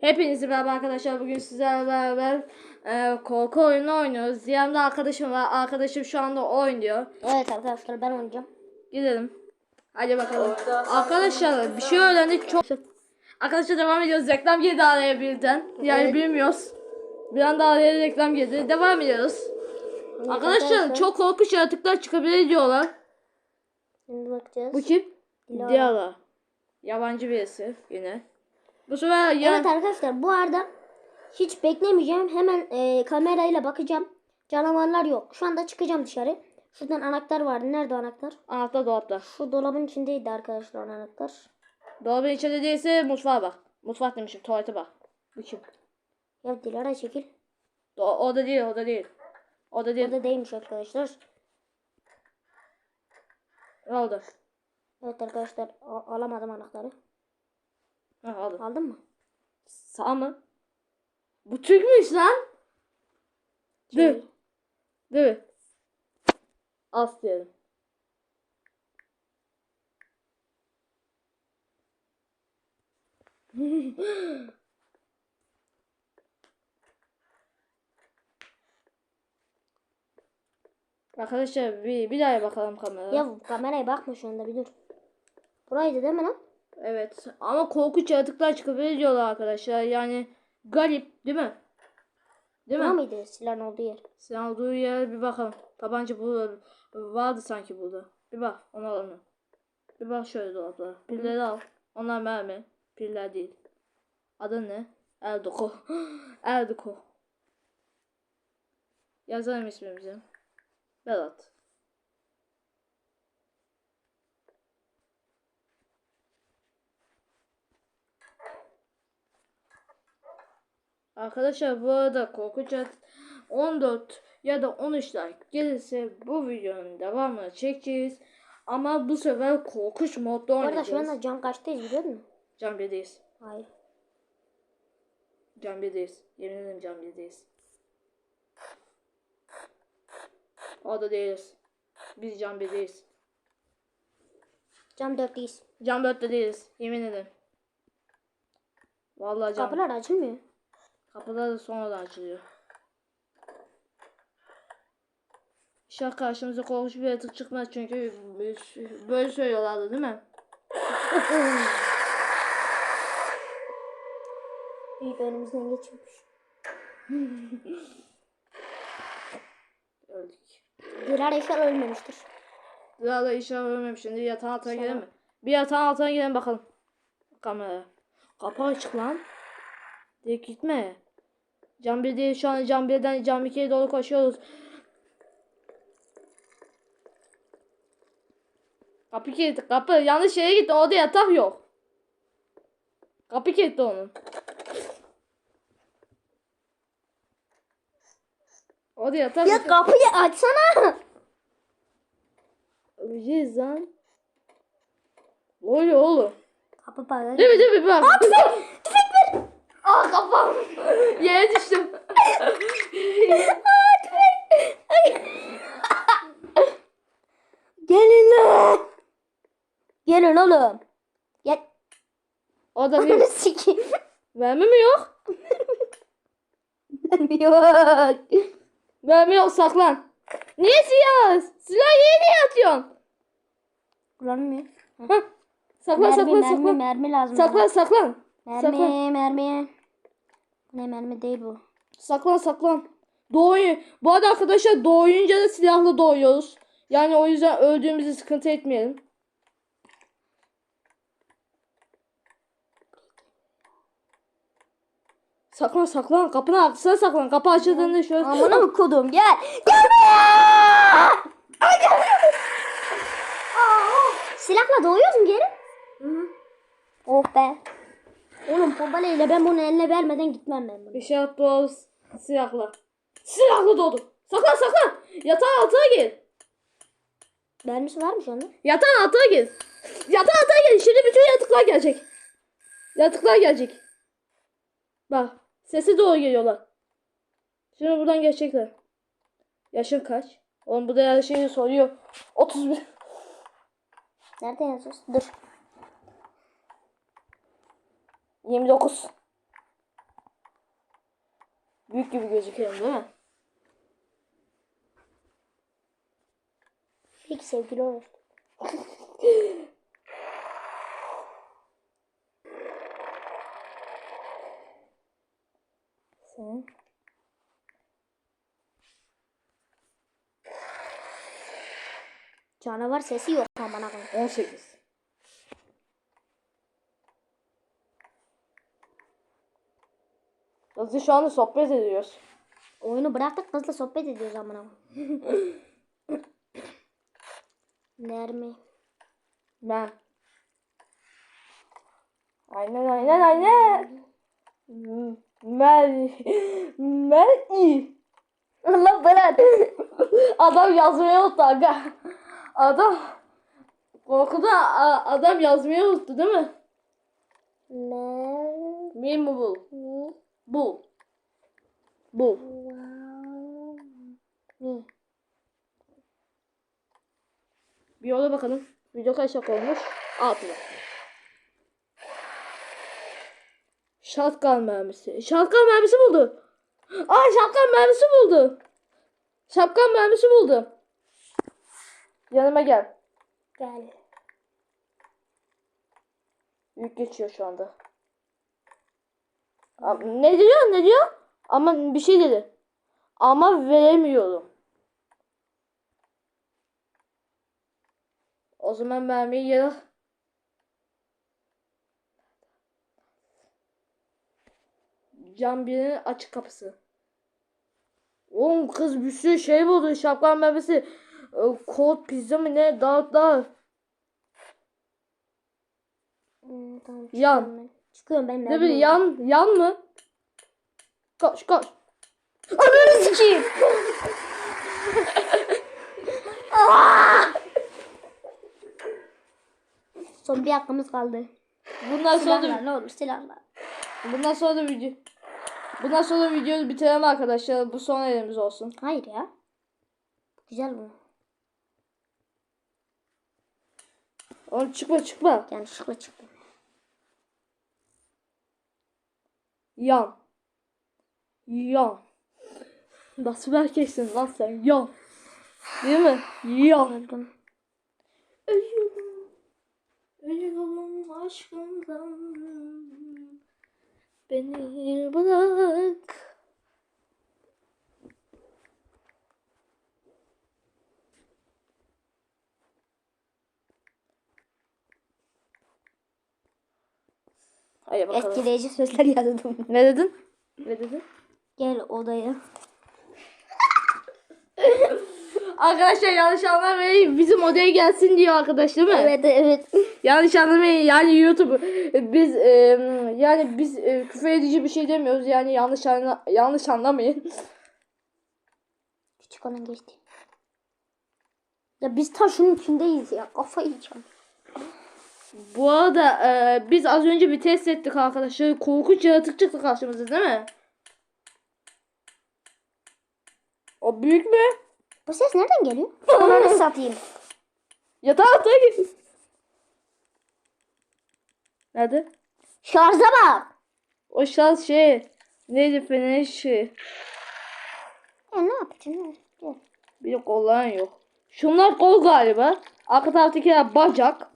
Hepinize merhaba arkadaşlar. Bugün sizlerle beraber e, korku oyunu oynuyoruz. Yanımda arkadaşım var. Arkadaşım şu anda oynuyor. Evet arkadaşlar ben oynayacağım. Gidelim. Hadi bakalım. Arkadaşlar bir şey öğrendik çok. Arkadaşlar devam ediyoruz. Reklam girdi araya birden. Yani Evet. bilmiyoruz. Bir anda araya reklam girdi. Devam ediyoruz. Arkadaşlar çok korkunç yaratıklar çıkabilir diyorlar. Şimdi bakacağız. Bu kim? Dilara. Yabancı birisi yine. Bu sefer ya Evet arkadaşlar bu arada hiç beklemeyeceğim. Hemen e, kamerayla bakacağım. Canavarlar yok. Şu anda çıkacağım dışarı. Şuradan anahtar vardı. Nerede anahtar? anahtar dolapta. Şu dolabın içindeydi arkadaşlar anahtar. Dolabın içinde değilse mutfağa bak. Mutfak demişim tuvalete bak. Bu kim? Ya Dilara çekil. O, o da değil o da değil. O da değil. O da değilmiş arkadaşlar. Ne oldu? Evet arkadaşlar alamadım anahtarı. Ha, aldım. Aldın mı? Sağ mı? Bu Türkmüş lan. Dur. Şey, Dur. As diyelim. Arkadaşlar bir, bir daha bakalım kameraya. Ya kameraya bakma şu anda bir dur. Buraydı değil mi lan? Evet ama korkunç yaratıklar çıkabilir diyorlar arkadaşlar. Yani garip değil mi? Değil Bura mi? mıydı silahın olduğu yer? Sen olduğu yer bir bakalım. Tabanca burada vardı sanki burada. Bir bak onu alalım. Bir bak şöyle dolaplara. Pilleri al. Onlar mermi. Piller değil. Adı ne? Erdoko. Erdoko. Yazalım ismimizi. Berat. Arkadaşlar bu arada korkunç Yaratık 14 ya da 13 like gelirse bu videonun devamını çekeceğiz. Ama bu sefer korkunç modda oynayacağız. şu anda cam kaçtayız biliyor musun? Can 1'deyiz. Hayır. Can 1'deyiz. Yemin ederim Can 1'deyiz. Orada değiliz. Biz Can 1'deyiz. Cam dörtteyiz. Can 4'te değiliz. Yemin ederim. Vallahi Can. Kapılar açılmıyor. Kapılar da sonradan açılıyor. İnşallah karşımıza korkunç bir yaratık çıkmaz çünkü böyle söylüyorlardı değil mi? Büyük önümüzden geçiyormuş. Öldük. Dilara inşallah ölmemiştir. Daha da inşallah ölmemiş. Şimdi yatağın altına girelim mi? Bir yatağın altına girelim bakalım. Kamera. Kapı açık lan. Direkt gitme. Cam bir değil şu an cam birden cam ikiye doğru koşuyoruz. Kapı kilitli. Kapı yanlış yere gitti. Orada yatak yok. Kapı kilitli onun. Orada yatak Ya kapıyı açsana. Öleceğiz lan. Ne oluyor oğlum? Kapı parlar. Değil mi değil mi? Bak. Yere düştüm. Gelin lan. Gelin oğlum. Gel. O da bir sikeyim. mermi mi yok? Yok. Mermi yok saklan. Niye silah? Silah yeni niye atıyorsun? Kullanmıyor. Hah. Saklan Mermi saklan mermi saklan. mermi lazım. Saklan bana. saklan. Mermi saklan. mermi. Ne mermi değil bu. Saklan saklan. Doğuyu. Bu arada arkadaşlar doğuyunca da silahla doğuyoruz. Yani o yüzden öldüğümüzü sıkıntı etmeyelim. Saklan saklan. Kapının arkasına saklan. Kapı açıldığında şöyle. Amına mı kodum gel. Gel buraya. Silahla doğuyorsun geri. Oh be. Oğlum pompalıyla ben bunu eline vermeden gitmem ben bunu. Bir şey s- silahla. Silahla doğdu. Saklan saklan. Yatağın altına gir. Mermisi var mı şu anda? Yatağın altına gir. Yatağın altına gir. Şimdi bütün yatıklar gelecek. Yatıklar gelecek. Bak. Sesi doğru geliyorlar. Şimdi buradan geçecekler. Yaşın kaç? Oğlum bu da her şeyi soruyor. 31. Nerede yazıyorsun? Dur. 29. Büyük gibi gözüküyorum değil mi? Peki sevgili olur. Sen. Canavar sesi yok aman akım. 18. Biz şu anda sohbet ediyoruz. Oyunu bıraktık kızla sohbet ediyoruz aman akım. Nermi? Ben. Aynen aynen aynen. Mel. Mel iyi. Allah belanı. Adam yazmayı unuttu aga. Adam. Korkuda adam yazmayı unuttu değil mi? Mi mi bu? Bu. Bu. Bir yola bakalım. Video kaç dakika olmuş? 6 Şatkan mermisi. Şatkan mermisi buldu. Aa şatkan mermisi buldu. Şapkan mermisi buldu. Yanıma gel. Gel. Yük geçiyor şu anda. Ne diyor ne diyor? Ama bir şey dedi. Ama veremiyorum. O zaman mermiyi yere... Cam birinin açık kapısı. Oğlum kız bir sürü şey buldu. Şapkan mermisi. e, Kod pizza mı ne? Dağıt dağıt. Hmm, tamam, Yan. Çıkıyorum ben. Ne bileyim yan yan mı? Koş koş. Ananı sikeyim. Son bir hakkımız kaldı. Bundan sonra Silahlar da, ne olur silahlar. bundan sonra da video Bundan sonra videoyu bitirelim arkadaşlar. Bu son elimiz olsun. Hayır ya. Güzel bu. Oğlum çıkma çıkma. Yanlışlıkla çıktı. Yan. Yan. Nasıl bir erkeksin lan sen? Yan. Değil mi? Yan. Ölüyorum. Ölüyorum aşkından. Beni bırak. Hadi bakalım. Etkileyici sözler yazdım. Ne dedin? Ne dedin? Gel odaya. Arkadaşlar yanlış anlamayın. Bizim odaya gelsin diyor arkadaş değil mi? Evet evet. Yanlış anlamayın yani YouTube biz e, yani biz e, küfür edici bir şey demiyoruz yani yanlış anla, yanlış anlamayın. Küçük olan geçti. Ya biz ta şunun içindeyiz ya. Kafayı yiyeceğim. Bu arada e, biz az önce bir test ettik arkadaşlar. Korkunç yaratık çıktı karşımıza değil mi? O büyük mü? Bu ses nereden geliyor? Onu satayım. Yatağa yatağa git. Nerede? Şarja bak. O şans şey. Neydi fener şey. Ya ne yapacaksın? Gel. Bir kolların yok. Şunlar kol galiba. Arka taraftakiler bacak.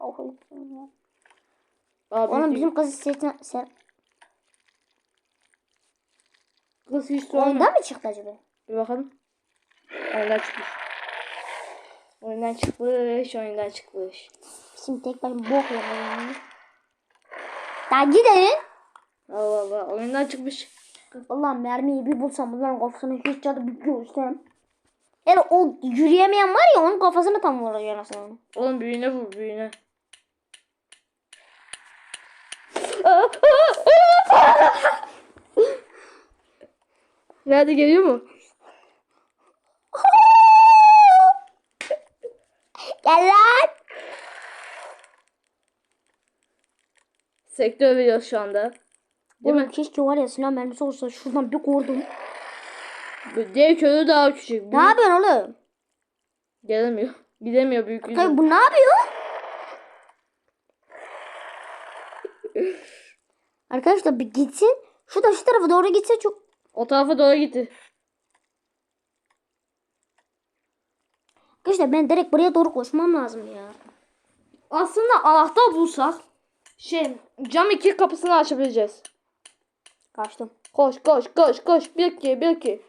Yiyeceğim ya. Abi Oğlum bizim kızı sen, sen kız hiç sormuyor. oyundan mı çıktı acaba? Bir bakalım. Oyundan çıkmış. Oyundan çıkmış, oyundan çıkmış. Şimdi tek başıma bok yapıyorum. Daha gidelim. Allah Allah, oyundan çıkmış. Allah mermiyi bir bulsam bunların kafasını hiç cadı bir görsem. Yani o yürüyemeyen var ya onun kafasını tam vuracak aslında. Oğlum büyüğüne vur, büyüğüne. Nerede geliyor mu? Gel lan. Sektör veriyor şu anda. Değil Oğlum mi? keşke var ya silah mermisi olsa şuradan bir kordum. Bu Diğer körü daha küçük. Ne Büyük yapıyorsun oğlum? gelemiyor. Gidemiyor büyük yüzü. Tabii bu ne yapıyor? Arkadaşlar bir gitsin. Şu da şu tarafa doğru gitse çok. O tarafa doğru gitti. Arkadaşlar ben direkt buraya doğru koşmam lazım ya. Aslında anahtar bulsak şey cam iki kapısını açabileceğiz. Kaçtım. Koş koş koş koş. Bir iki bir iki.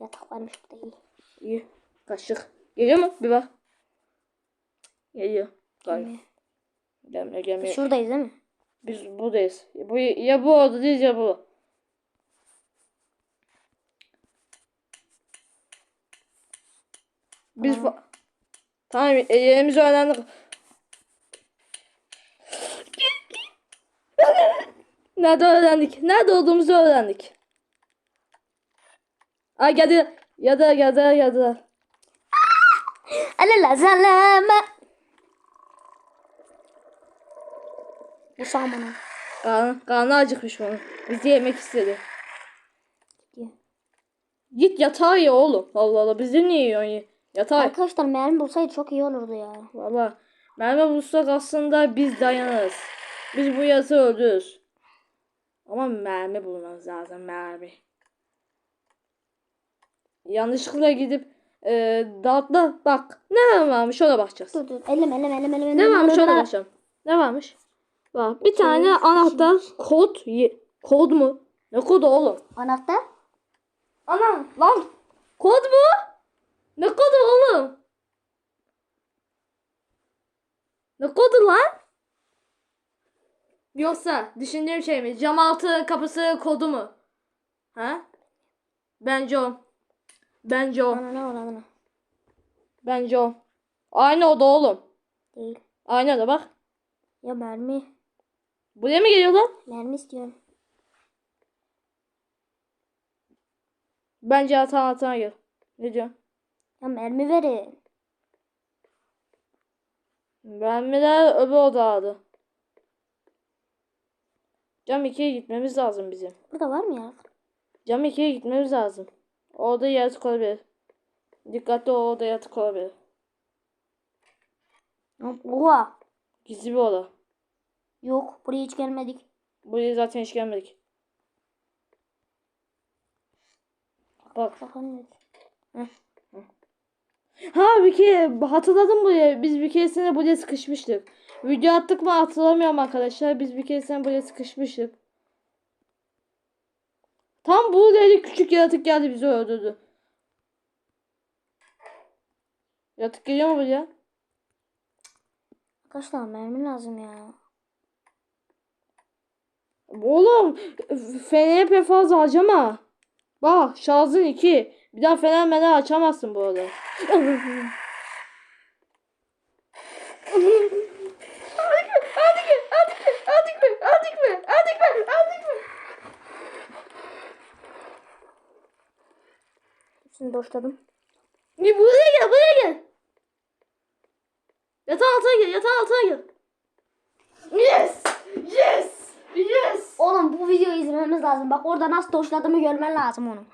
Yatak varmış burada iyi. İyi. Kaçtık. Geliyor mu? Bir bak. Geliyor. Galiba. Gelmiyor gelmiyor. Şuradayız değil mi? Biz buradayız. Bu, ya bu orada değil ya bu. Biz fa- tamam e, yerimizi öğrendik. Nerede öğrendik? Nerede olduğumuzu öğrendik. Ay geldi. Ya da ya da ya da. Alala zalama. Bu bana. Karnı, karnı acıkmış onun. Bizi yemek istedi. Gidiyor. Git yatağa ye oğlum. Allah Allah bizi niye yiyorsun ye? Yatağa ye. Arkadaşlar mermi bulsaydı çok iyi olurdu ya. Valla mermi bulsak aslında biz dayanırız. Biz bu yazı öldürürüz. Ama mermi bulmamız lazım mermi. Yanlışlıkla gidip e, dağıtla bak ne varmış ona bakacağız. Dur dur. Elleme elleme elleme elleme. Ne varmış ona bakacağım. Ne varmış? Bak bir tane anahtar kod kod mu? Ne kodu oğlum? Anahtar. Anam lan kod mu? Ne kodu oğlum? Ne kodu lan? Yoksa düşündüğüm şey mi? Cam altı kapısı kodu mu? Ha? Bence o. Bence o. Ana ne var ana. Bence o. Aynı oda oğlum. Değil. Aynı oda bak. Ya mermi. Buraya mı geliyor lan? Mermi istiyorum. Bence hata hata gel. Ne diyorsun? Ya mermi verin. Mermiler öbür odada. Cam 2'ye gitmemiz lazım bizim. Burada var mı ya? Cam 2'ye gitmemiz lazım. Orada yaratık olabilir. Dikkatli ol orada yaratık olabilir. Oha. Gizli bir oda. Yok buraya hiç gelmedik. Buraya zaten hiç gelmedik. Bak. Bakalım. Ha bir kere hatırladım buraya. Biz bir keresinde buraya sıkışmıştık. Video attık mı hatırlamıyorum arkadaşlar. Biz bir keresinde buraya sıkışmıştık. Tam buraya küçük yaratık geldi bizi öldürdü. Yaratık geliyor mu buraya? Arkadaşlar mermi lazım ya. Oğlum feneri pek fazla harcama. Bak şarjın 2. Bir daha fener mener açamazsın bu arada. Doşladım. Bir buraya gel buraya gel. Yatağın altına gel yatağın altına gel. Yes! Yes! Yes! Oğlum bu videoyu izlememiz lazım. Bak orada nasıl doşladığımı görmen lazım onu.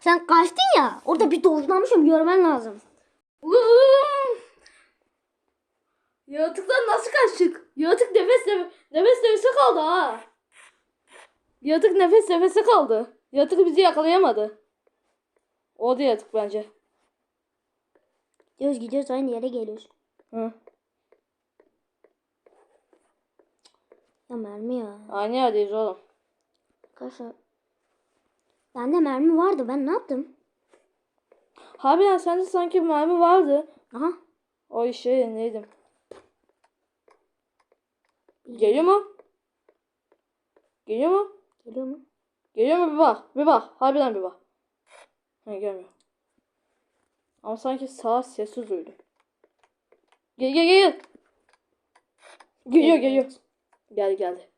Sen kaçtın ya. Orada bir doşlamışım görmen lazım. Uuu! Yaratıktan nasıl kaçtık? Yaratık nefes nefes, nefes nefese kaldı ha. Yaratık nefes nefese kaldı. Yaratık bizi yakalayamadı. O da yaratık bence. Gidiyoruz gidiyoruz aynı yere geliyoruz. Hı. Ya mermi ya. Aynı yerdeyiz oğlum. Arkadaşlar. Bende mermi vardı. Ben ne yaptım? Harbiden sende sanki mermi vardı. Aha. O işe yerindeydim. Geliyor mu? Geliyor mu? Geliyor mu? Geliyor mu bir bak. Bir bak. Harbiden bir bak. Ha gelmiyor. Ama sanki sağ sessiz duydum. Gel gel gel. Geliyor geliyor. Geldi geldi.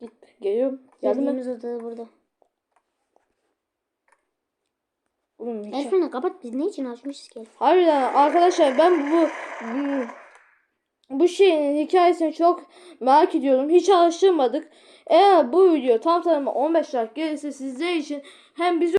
Git. Geliyorum. Geldi mi? Geldiğimiz odada burada. Oğlum hiç... Kapat biz ne için açmışız ki? Harbiden arkadaşlar ben bu bu, bu şeyin hikayesini çok merak ediyorum. Hiç araştırmadık. Eğer bu video tam tamına 15 like gelirse sizler için hem biz